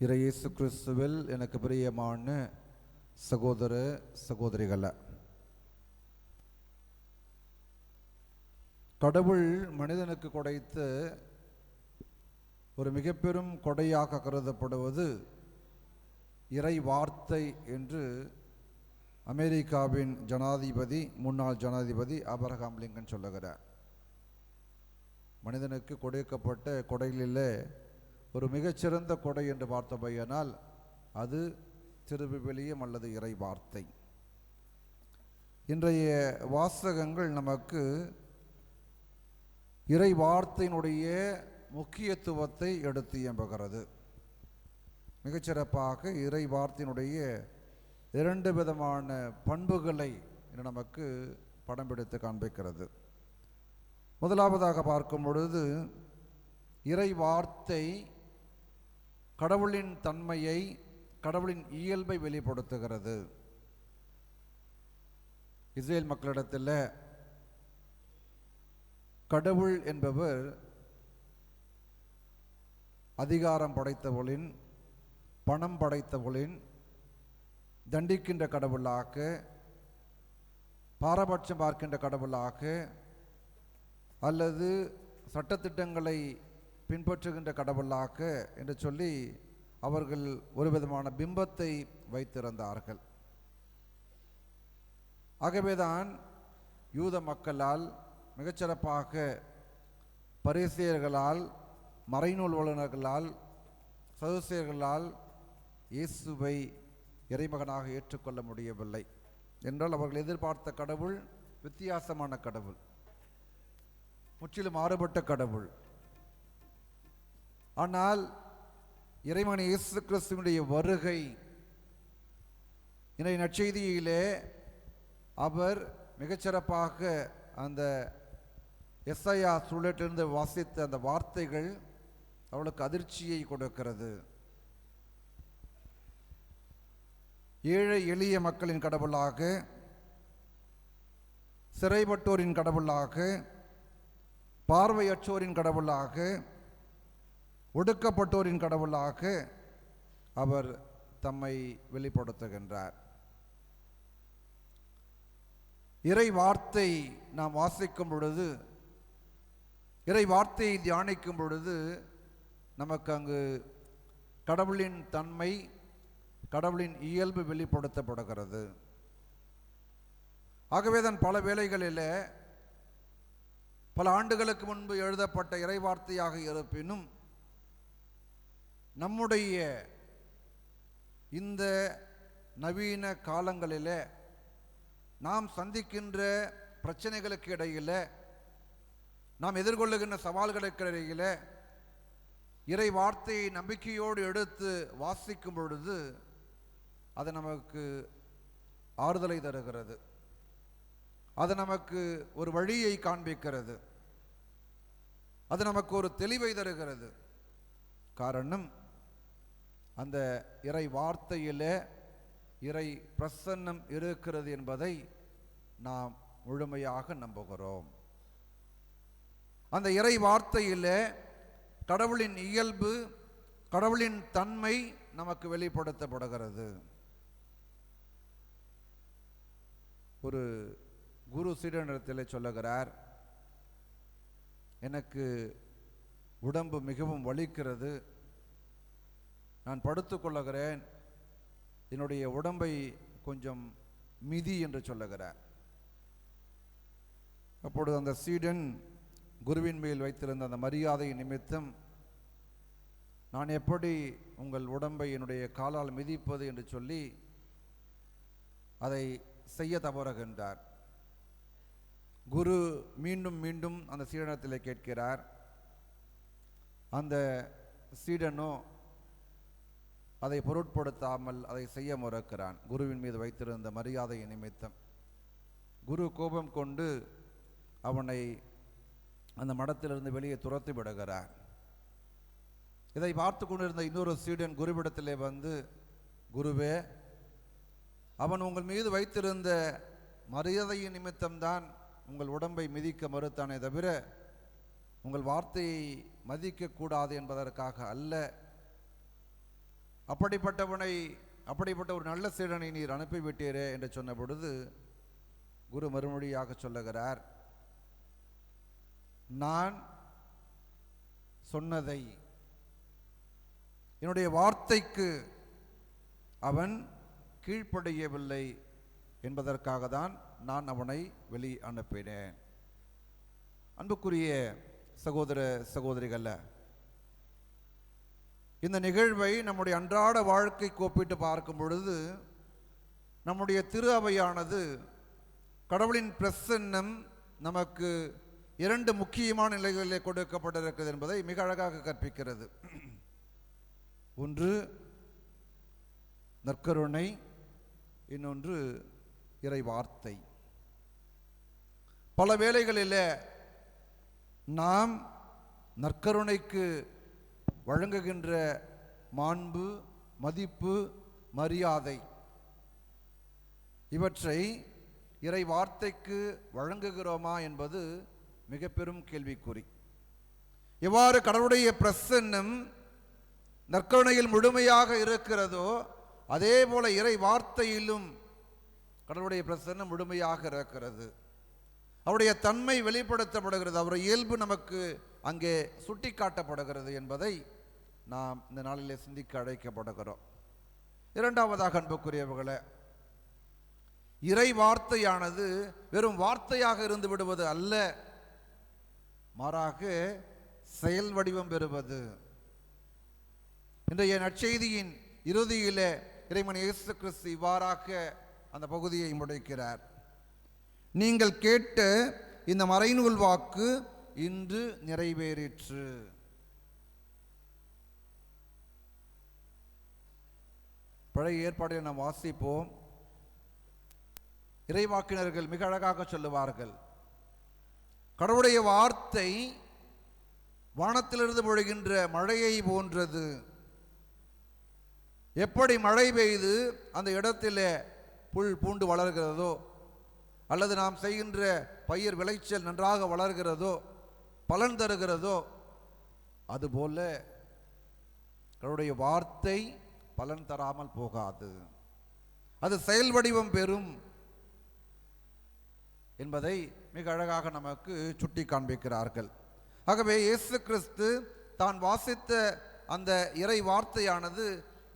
இறையேசு கிறிஸ்துவில் எனக்கு பிரியமான சகோதர சகோதரிகள. கடவுள் மனிதனுக்கு கொடைத்த ஒரு மிக பெரும் கொடையாக கருதப்படுவது இறை வார்த்தை என்று அமெரிக்காவின் ஜனாதிபதி முன்னாள் ஜனாதிபதி அபரகாம் லிங்கன் சொல்லுகிறார். மனிதனுக்கு கொடுக்கப்பட்ட கொடைகளிலே ஒரு மிகச்சிறந்த கொடை என்று பார்த்தபையானால் அது திருவிவிலியம் அல்லது இறை வார்த்தை இன்றைய வாசகங்கள் நமக்கு இறை வார்த்தையினுடைய முக்கியத்துவத்தை எடுத்து இயம்புகிறது. மிகச்சிறப்பாக இறை வார்த்தையினுடைய இரண்டு விதமான பண்புகளை நமக்கு படம் பிடித்து காண்பிக்கிறது. முதலாவதாக பார்க்கும் பொழுது இறை வார்த்தை கடவுளின் தன்மையை கடவுளின் இயல்பை வெளிப்படுத்துகிறது. இஸ்ரேல் மக்களிடத்தில் கடவுள் என்பவர் அதிகாரம் படைத்தவளின் பணம் படைத்தவளின் தண்டிக்கின்ற கடவுளாக பாரபட்சம் பார்க்கின்ற கடவுளாக அல்லது சட்டத்திட்டங்களை பின்பற்றுகின்ற கடவுளாக என்று சொல்லி அவர்கள் ஒரு விதமான பிம்பத்தை வைத்திருந்தார்கள். ஆகவேதான் யூத மக்களால் மிகச்சிறப்பாக பரிசியர்களால் மறைநூல் வல்லுநர்களால் சதுசியர்களால் இயேசுவை இறைமகனாக ஏற்றுக்கொள்ள முடியவில்லை என்றால் அவர்கள் எதிர்பார்த்த கடவுள் வித்தியாசமான கடவுள் முற்றிலும் மாறுபட்ட கடவுள். ஆனால் இறைவன் இயேசு கிறிஸ்துவனுடைய வருகை இன்றைய நற்செய்தியிலே அவர் மிகச்சிறப்பாக அந்த எஸ்ஐயா சூழலிருந்து வாசித்த அந்த வார்த்தைகள் அவளுக்கு அதிர்ச்சியை கொடுக்கிறது. ஏழை எளிய மக்களின் கடவுளாக சிறைப்பட்டோரின் கடவுளாக பார்வையற்றோரின் கடவுளாக ஒடுக்கப்பட்டோரின் கடவுளாக அவர் தம்மை வெளிப்படுத்துகின்றார். இறை வார்த்தை நாம் வாசிக்கும் பொழுது இறை வார்த்தையை தியானிக்கும் பொழுது நமக்கு அங்கு கடவுளின் தன்மை கடவுளின் இயல்பு வெளிப்படுத்தப்படுகிறது. ஆகவே தான் பல வேளைகளில் பல ஆண்டுகளுக்கு முன்பு எழுதப்பட்ட இறைவார்த்தையாக இருப்பினும் நம்முடைய இந்த நவீன காலங்களில் நாம் சந்திக்கின்ற பிரச்சனைகளுக்கு இடையில் நாம் எதிர்கொள்ளுகின்ற சவால்களுக்கு இடையில் இறை வார்த்தையை நம்பிக்கையோடு எடுத்து வாசிக்கும் பொழுது அது நமக்கு ஆறுதலை தருகிறது. அது நமக்கு ஒரு வழியை காண்பிக்கிறது. அது நமக்கு ஒரு தெளிவை தருகிறது. காரணம் அந்த இறை வார்த்தையிலே இறை பிரசன்னம் இருக்கிறது என்பதை நாம் முழுமையாக நம்புகிறோம். அந்த இறை வார்த்தையில் கடவுளின் இயல்பு கடவுளின் தன்மை நமக்கு வெளிப்படுத்தப்படுகிறது. ஒரு குரு சீடனிடத்தில் சொல்லுகிறார் எனக்கு உடம்பு மிகவும் வலிக்கிறது. நான் படுத்துக்கொள்ளுகிறேன் என்னுடைய உடம்பை கொஞ்சம் மிதி என்று சொல்லுகிறார். அப்பொழுது அந்த சீடன் குருவின் மேல் வைத்திருந்த அந்த மரியாதை நிமித்தம் நான் எப்படி உங்கள் உடம்பை என்னுடைய காலால் மிதிப்பது? என்று சொல்லி அதை செய்ய தவறுகின்றார். குரு மீண்டும் மீண்டும் அந்த சீடனத்தில் கேட்கிறார் அந்த சீடனோ அதை பொருட்படுத்தாமல் அதை செய்ய மறுக்கிறான். குருவின் மீது வைத்திருந்த மரியாதை நிமித்தம். குரு கோபம் கொண்டு அவனை அந்த மடத்திலிருந்து வெளியே துரத்தி விடுகிறான் இதை பார்த்து கொண்டிருந்த இன்னொரு சீடன் குருவிடத்திலே வந்து குருவே அவன் உங்கள் மீது வைத்திருந்த மரியாதையின் நிமித்தம்தான் உங்கள் உடம்பை மிதிக்க மறுத்தானே தவிர உங்கள் வார்த்தையை மதிக்கக்கூடாது என்பதற்காக அல்ல. அப்படிப்பட்டவனை அப்படிப்பட்ட ஒரு நல்ல சீடனை நீர் அனுப்பிவிட்டீரே என்று சொன்ன பொழுது குரு மறுமொழியாக சொல்லுகிறார் நான் சொன்னதை என்னுடைய வார்த்தைக்கு அவன் கீழ்ப்படையவில்லை என்பதற்காக தான் நான் அவனை வெளி அனுப்பினேன். அன்புக்குரிய சகோதர சகோதரிகளை இந்த நிகழ்வை நம்முடைய அன்றாட வாழ்க்கைக்கு ஒப்பிட்டு பார்க்கும் பொழுது நம்முடைய திரு அவையானது கடவுளின் பிரசன்னம் நமக்கு இரண்டு முக்கியமான நிலைகளிலே கொடுக்கப்பட்டிருக்கிறது என்பதை மிக அழகாக கற்பிக்கிறது. ஒன்று நற்கருணை இன்னொன்று இறை வார்த்தை பல வேளைகளில் நாம் நற்கருணைக்கு வழங்குகின்ற மாண்பு மதிப்பு மரியாதை. இவற்றை இறை வார்த்தைக்கு வழங்குகிறோமா என்பது மிக பெரும் கேள்விக்குறி. எவ்வாறு கடவுளுடைய பிரசன்னம் நற்கருணையில் முழுமையாக இருக்கிறதோ அதே போல இறை வார்த்தையிலும் கடவுளுடைய பிரசன்னம் முழுமையாக இருக்கிறது. அவருடைய தன்மை வெளிப்படுத்தப்படுகிறது அவருடைய இயல்பு நமக்கு அங்கே சுட்டி காட்டப்படுகிறது என்பதை நாம் இந்த நாளிலே சிந்திக்க அழைக்கப்படுகிறோம் இரண்டாவதாக அன்புக்குரியவர்களே இறை வார்த்தையானது வெறும் வார்த்தையாக இருந்து விடுவது அல்ல மாறாக செயல் வடிவம் பெறுவது. இன்றைய நற்செய்தியின் இறுதியிலே இறைமன் இயேசு கிறிஸ்து இவ்வாறாக அந்த பகுதியை முடைக்கிறார். நீங்கள் கேட்ட இந்த மறைநூல் வாக்கு இன்று நிறைவேறிற்று. பழைய ஏற்பாடுகளை நாம் வாசிப்போம். இறைவாக்கினர்கள் மிக அழகாக சொல்லுவார்கள். கடவுளுடைய வார்த்தை வானத்திலிருந்து பொழுகின்ற மழையை போன்றது. எப்படி மழை பெய்து அந்த இடத்திலே புல் பூண்டு வளர்கிறதோ அல்லது நாம் செய்கின்ற பயிர் விளைச்சல் நன்றாக வளர்கிறதோ பலன் தருகிறதோ அதுபோல கடவுளுடைய வார்த்தை பலன் தராமல் போகாது. அது செயல் வடிவம் பெறும் என்பதை மிக அழகாக நமக்கு சுட்டி காண்பிக்கிறார்கள். ஆகவே இயேசு கிறிஸ்து தான் வாசித்த அந்த இறை வார்த்தையானது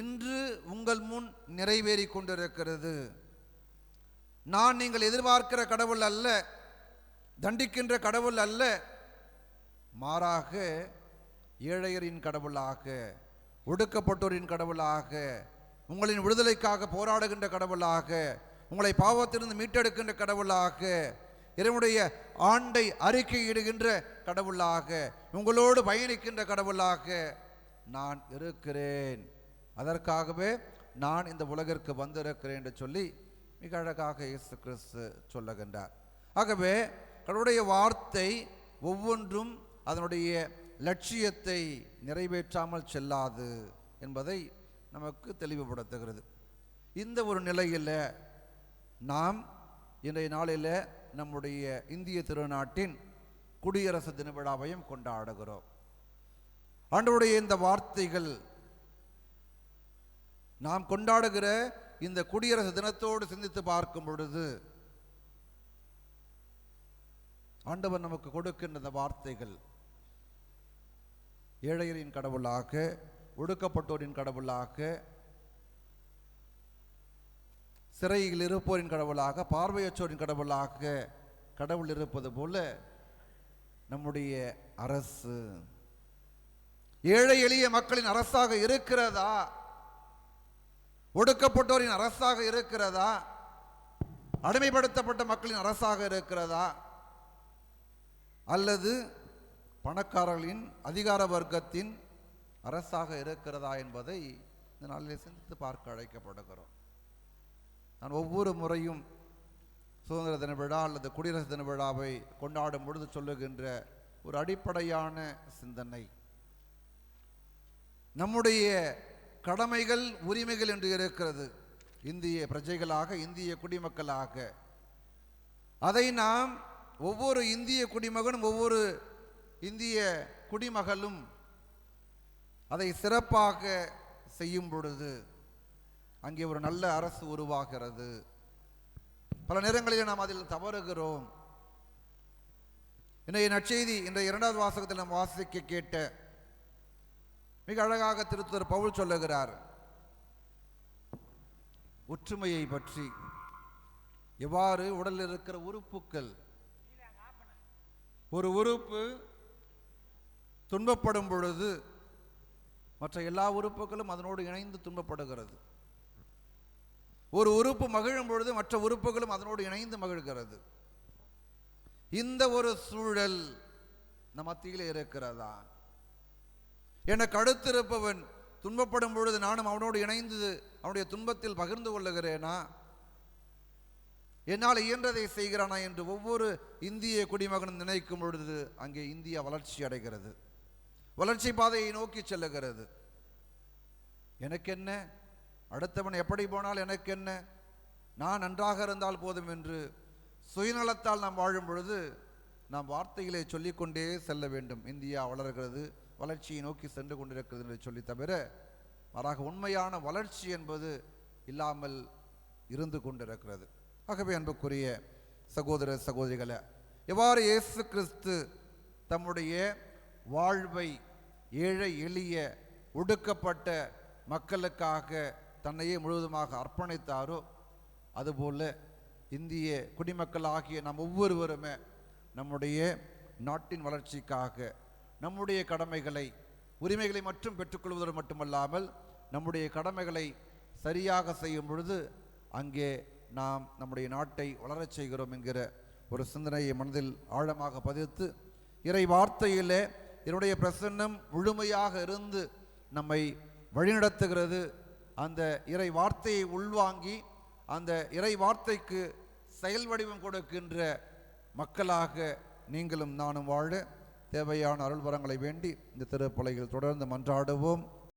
இன்று உங்கள் முன் நிறைவேறி கொண்டிருக்கிறது. நான் நீங்கள் எதிர்பார்க்கிற கடவுள் அல்ல தண்டிக்கின்ற கடவுள் அல்ல மாறாக ஏழையரின் கடவுளாக ஒடுக்கப்பட்டோரின் கடவுளாக உங்களின் விடுதலைக்காக போராடுகின்ற கடவுளாக உங்களை பாவத்திலிருந்து மீட்டெடுக்கின்ற கடவுளாக இறைவனுடைய ஆண்டை அறிக்கையிடுகின்ற கடவுளாக உங்களோடு பயணிக்கின்ற கடவுளாக நான் இருக்கிறேன். அதற்காகவே நான் இந்த உலகிற்கு வந்திருக்கிறேன் என்று சொல்லி மிக அழகாக இயேசு கிறிஸ்து சொல்லுகின்றார். ஆகவே கடவுளுடைய வார்த்தை ஒவ்வொன்றும் அதனுடைய லட்சியத்தை நிறைவேற்றாமல் செல்லாது என்பதை நமக்கு தெளிவுபடுத்துகிறது. இந்த ஒரு நிலையில் நாம் இன்றைய நாளில் நம்முடைய இந்திய திருநாட்டின் குடியரசு தின விழாவையும் கொண்டாடுகிறோம். ஆண்டவருடைய இந்த வார்த்தைகள் நாம் கொண்டாடுகிற இந்த குடியரசு தினத்தோடு சிந்தித்து பார்க்கும் பொழுது ஆண்டவர் நமக்கு கொடுக்கின்ற இந்த வார்த்தைகள் ஏழையரின் கடவுளாக ஒடுக்கப்பட்டோரின் கடவுளாக சிறையில் இருப்போரின் கடவுளாக பார்வையற்றோரின் கடவுளாக கடவுள் இருப்பது போல நம்முடைய அரசு. ஏழை எளிய மக்களின் அரசாக இருக்கிறதா? ஒடுக்கப்பட்டோரின் அரசாக இருக்கிறதா? அடிமைப்படுத்தப்பட்ட மக்களின் அரசாக இருக்கிறதா? அல்லது பணக்காரர்களின் அதிகார வர்க்கத்தின் அரசாக இருக்கிறதா என்பதை இந்த நாளிலே சிந்தித்து பார்க்க அழைக்கப்படுகிறோம். நான் ஒவ்வொரு முறையும் சுதந்திர தின விழா அல்லது குடியரசு தின விழாவை கொண்டாடும் பொழுது சொல்லுகின்ற ஒரு அடிப்படையான சிந்தனை. நம்முடைய கடமைகள் உரிமைகள் என்று இருக்கிறது. இந்திய பிரஜைகளாக இந்திய குடிமக்களாக. அதை நாம் ஒவ்வொரு இந்திய குடிமகனும் ஒவ்வொரு இந்திய குடிமகளும் அதை சிறப்பாக செய்யும் பொழுது அங்கே ஒரு நல்ல அரசு உருவாகிறது. பல நேரங்களில் நாம் அதில் தவறுகிறோம். இன்றைய நற்செய்தி இன்றைய இரண்டாவது வாசகத்தில் நாம் வாசிக்க கேட்ட மிக அழகாக திருத்தர் பவுல் சொல்லுகிறார். ஒற்றுமையை பற்றி எவ்வாறு உடலில் இருக்கிற உறுப்புக்கள் ஒரு உறுப்பு துன்பப்படும் பொழுது மற்ற எல்லா உறுப்புகளும் அதனோடு இணைந்து துன்பப்படுகிறது. ஒரு உறுப்பு மகிழும் பொழுது மற்ற உறுப்புகளும் அதனோடு இணைந்து மகிழ்கிறது. இந்த ஒரு சூழல் நம் மத்தியில் இருக்கிறதா? என கடுத்திருப்பவன் துன்பப்படும் பொழுது நானும் அவனோடு இணைந்து அவனுடைய துன்பத்தில் பகிர்ந்து கொள்ளுகிறேனா? என்னால் இயன்றதை செய்கிறானா என்று ஒவ்வொரு இந்திய குடிமகனும் நினைக்கும் பொழுது அங்கே இந்தியா வளர்ச்சி அடைகிறது. வளர்ச்சி பாதையை நோக்கி செல்லுகிறது. எனக்கு என்ன அடுத்தவன் எப்படி போனால் எனக்கு என்ன நான் நன்றாக இருந்தால் போதும் என்று சுயநலத்தால் நாம் வாழும் பொழுது நாம் வார்த்தைகளை சொல்லிக்கொண்டே செல்ல வேண்டும். இந்தியா வளர்கிறது வளர்ச்சியை நோக்கி சென்று கொண்டிருக்கிறது என்று சொல்லி தவிர மாறாக உண்மையான வளர்ச்சி என்பது இல்லாமல் இருந்து கொண்டிருக்கிறது. ஆகவே அன்புக்குரிய சகோதர சகோதரிகளை எவ்வாறு இயேசு கிறிஸ்து தம்முடைய வாழ்வை ஏழை எளிய ஒடுக்கப்பட்ட மக்களுக்காக தன்னையே முழுவதுமாக அர்ப்பணித்தாரோ அதுபோல் இந்திய குடிமக்களாகிய நாம் ஒவ்வொருவருமே நம்முடைய நாட்டின் வளர்ச்சிக்காக நம்முடைய கடமைகளை உரிமைகளை மட்டும் பெற்றுக்கொள்வதோடு மட்டுமல்லாமல் நம்முடைய கடமைகளை சரியாக செய்யும் பொழுது அங்கே நாம் நம்முடைய நாட்டை வளரச் செய்கிறோம் என்கிற ஒரு சிந்தனையை மனதில் ஆழமாக பதித்து இறை வார்த்தையிலே என்னுடைய பிரசன்னம் முழுமையாக இருந்து நம்மை வழிநடத்துகிறது. அந்த இறை வார்த்தையை உள்வாங்கி அந்த இறை வார்த்தைக்கு செயல் வடிவம் கொடுக்கின்ற மக்களாக நீங்களும் நானும் வாழ தேவையான அருள்வரங்களை வேண்டி இந்த திருப்பலையில் தொடர்ந்து மன்றாடுவோம்.